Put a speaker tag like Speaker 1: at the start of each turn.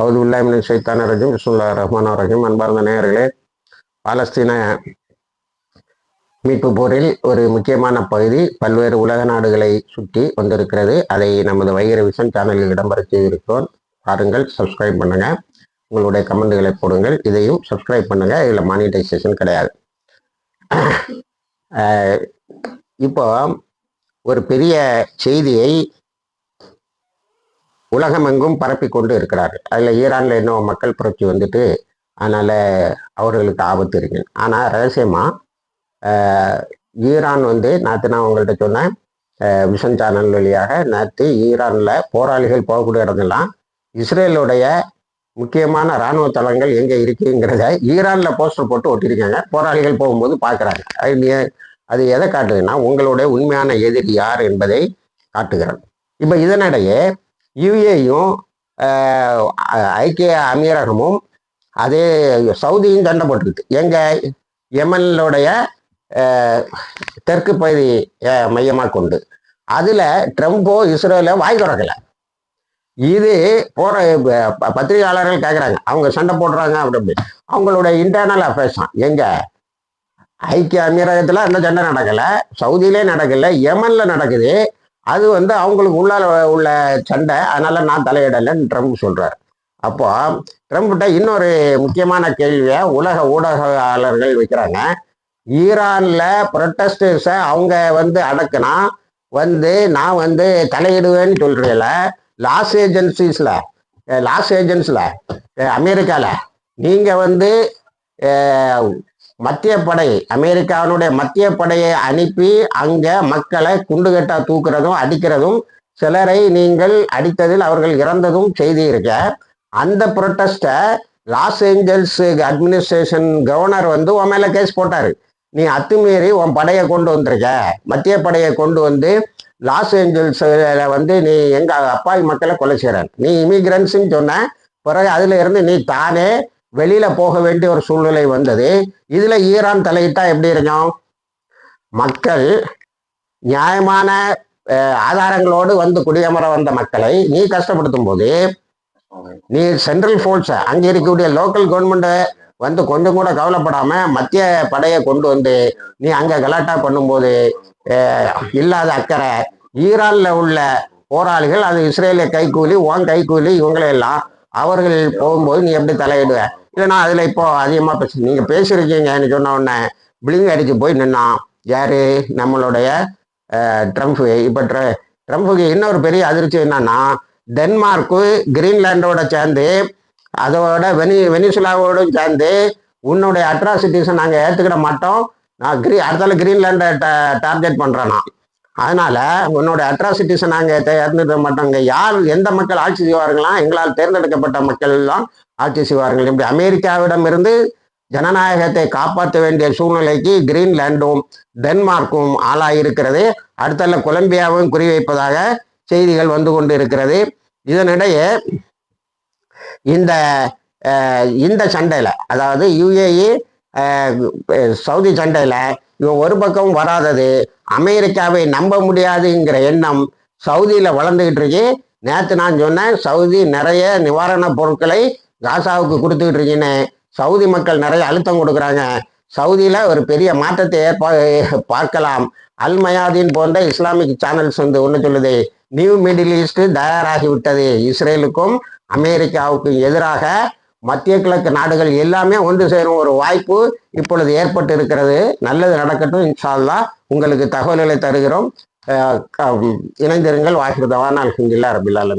Speaker 1: அவது உல்லாமின் சைத்தான ரஜிம். விஸ்வல்லா ரஹ்மான் ரஹீம். அன்பார்ந்த நேயர்களே பாலஸ்தீன மீட்பு போரில் ஒரு முக்கியமான பகுதி பல்வேறு உலக நாடுகளை சுற்றி வந்திருக்கிறது. அதை நமது வைகர விஷன் சேனலில் இடம்பெற செய்திருக்கிறோம். பாருங்கள் சப்ஸ்கிரைப் பண்ணுங்க. உங்களுடைய கமெண்ட்களை போடுங்கள். இதையும் சப்ஸ்கிரைப் பண்ணுங்க. இதில் மானிட்டைசேஷன் கிடையாது. இப்போ ஒரு பெரிய செய்தியை உலகமெங்கும் பரப்பி கொண்டு இருக்கிறார் அதில் ஈரானில் இன்னும் மக்கள் புரட்சி வந்துட்டு அதனால் அவர்களுக்கு ஆபத்து இருக்கு. ஆனால் ரகசியமாக ஈரான் வந்து நேற்று நான் உங்கள்கிட்ட சொன்னேன் விஷன் சேனல் வழியாக நேற்று ஈரானில் போராளிகள் போகக்கூடிய இடங்கள்லாம் இஸ்ரேலுடைய முக்கியமான இராணுவ தளங்கள் எங்கே இருக்குங்கிறத ஈரானில் போஸ்டர் போட்டு ஒட்டியிருக்காங்க. போராளிகள் போகும்போது பார்க்குறாங்க. அது நீ- அது எதை காட்டுதுன்னா உங்களுடைய உண்மையான எதிரி யார் என்பதை காட்டுகிறது. இப்போ இதனிடையே யுஏயும் ஐக்கிய அமீரகமும் அதே சவுதியும் சண்டை போட்டுருக்கு எங்கள் யமனுடைய தெற்கு பகுதி மையமாக கொண்டு. அதில் ட்ரம்போ இஸ்ரேல வாய் திறக்கல. இது போகிற ப- பத்திரிகையாளர்கள் கேட்குறாங்க அவங்க சண்டை போடுறாங்க அப்படி அவங்களுடைய அவங்களோட இன்டர்னல் அஃபேர்ஸ் தான். எங்க ஐக்கிய அமீரகத்தில் அந்த சண்டை நடக்கலை. சவுதியிலே நடக்கலை. யமனில் நடக்குது. அது வந்து அவங்களுக்கு உள்ளால உள்ள சண்டை. அதனால நான் தலையிடலைன்னு ட்ரம்ப் சொல்றாரு. அப்போ ட்ரம்ப்கிட்ட இன்னொரு முக்கியமான கேள்வியை உலக ஊடகவியலாளர்கள் வைக்கிறாங்க. ஈரான்ல ப்ரொட்டஸ்டர்ஸை அவங்க வந்து அடக்குனா வந்து நான் வந்து தலையிடுவேன்னு சொல்றீங்கள லாஸ் ஏஜென்சிஸ்ல லாஸ் ஏஜென்ஸ்ல அமெரிக்காவில் நீங்கள் வந்து மத்திய படை அமெரிக்காவினுடைய மத்திய படையை அனுப்பி அங்க மக்களை குண்டுகட்டா தூக்குறதும் அடிக்கிறதும் சிலரை நீங்கள் அடித்ததில் அவர்கள் இறந்ததும் செய்தி இருக்க அந்த protest Los Angeles administration governor வந்து உன் மேல கேஸ் போட்டாரு. நீ அத்துமீறி உன் படையை கொண்டு வந்திருக்க. மத்திய படையை கொண்டு வந்து லாஸ் ஏஞ்சல்ஸ் வந்து நீ எங்க அப்பாவி மக்களை கொலை செய்யற. நீ இமிகிரன்ஸ்ன்னு சொன்ன. பிறகு அதுல இருந்து நீ தானே வெளியில போக வேண்டிய ஒரு சூழ்நிலை வந்தது. இதுல ஈரான் தலையிட்டா எப்படி இருக்கும்? மக்கள் நியாயமான ஆதாரங்களோடு வந்து குடியமர வந்த மக்களை நீ கஷ்டப்படுத்தும் போது நீ சென்ட்ரல் ஃபோர்ஸை அங்க இருக்கக்கூடிய லோக்கல் கவர்மெண்ட்டை வந்து கொஞ்சம் கூட கவலைப்படாம மத்திய படையை கொண்டு வந்து நீ அங்க கலாட்டா பண்ணும்போது இல்லாத அக்கறை ஈரான்ல உள்ள போராளிகள் அது இஸ்ரேலிய கைக்கூலி உன் கைக்கூலி இவங்களை எல்லாம் அவர்கள் போகும்போது நீ எப்படி தலையிடுவ? இல்லைன்னா அதுல இப்போ அதிகமா பேச நீங்க பேசியிருக்கீங்கன்னு சொன்ன உடனே பிளிங் அடிச்சு போய் நின்னான். யாரு? நம்மளுடைய அஹ், ட்ரம்ப் இப்ப ட்ர- ட்ரம்ப்புக்கு இன்னொரு பெரிய அதிர்ச்சி என்னன்னா டென்மார்க்கு கிரீன்லாண்டோட சேர்ந்து அதோட வெனி வெனிசுலாவோடும் சேர்ந்து உன்னுடைய அட்ராசிட்டிஸை நாங்கள் ஏற்றுக்கிட மாட்டோம். நான் கிரீ அடுத்தால கிரீன்லாண்டை டார்கெட் பண்ணுறேன்னா அதனால உன்னோட அட்ராசிட்டிஸை நாங்கள் தேர்ந்தெடுக்க மாட்டோங்க யார் எந்த மக்கள் ஆட்சி செய்வார்களாம் எங்களால் தேர்ந்தெடுக்கப்பட்ட மக்கள் எல்லாம் ஆட்சி செய்வார்கள். இப்படி அமெரிக்காவிடமிருந்து ஜனநாயகத்தை காப்பாற்ற வேண்டிய சூழ்நிலைக்கு கிரீன்லாண்டும் டென்மார்க்கும் ஆளாயிருக்கிறது அடுத்தல கொலம்பியாவும் குறிவைப்பதாக செய்திகள் வந்து கொண்டு இருக்கிறது. இதனிடையே இந்த இந்த சண்டையில் அதாவது யுஏஇ சவுதி சண்டையில் இவன் ஒரு பக்கம் வராதது. அமெரிக்காவை நம்ப முடியாதுங்கிற எண்ணம் சவுதியில் வளர்ந்துக்கிட்டு இருக்கு. நேற்று நான் சொன்னேன் சவுதி நிறைய நிவாரணப் பொருட்களை காசாவுக்கு கொடுத்துக்கிட்டு இருக்கீன்னு. சவுதி மக்கள் நிறைய அழுத்தம் கொடுக்குறாங்க. சவுதியில் ஒரு பெரிய மாற்றத்தை ஏற்பா பார்க்கலாம். அல் மயாதீன் போன்ற இஸ்லாமிக் சேனல்ஸ் வந்து ஒன்று சொல்லுது நியூ மிடில் ஈஸ்ட் தயாராகிவிட்டது இஸ்ரேலுக்கும் அமெரிக்காவுக்கும் எதிராக மத்திய கிழக்கு நாடுகள் எல்லாமே ஒன்று சேரும் ஒரு வாய்ப்பு இப்பொழுது ஏற்பட்டு இருக்கிறது நல்லது நடக்கட்டும் இன்ஷால்லா உங்களுக்கு தகவல்களை தருகிறோம். இணைந்திருங்கள். வாகிருதவான் நான் ரபில் ஆலமீன்.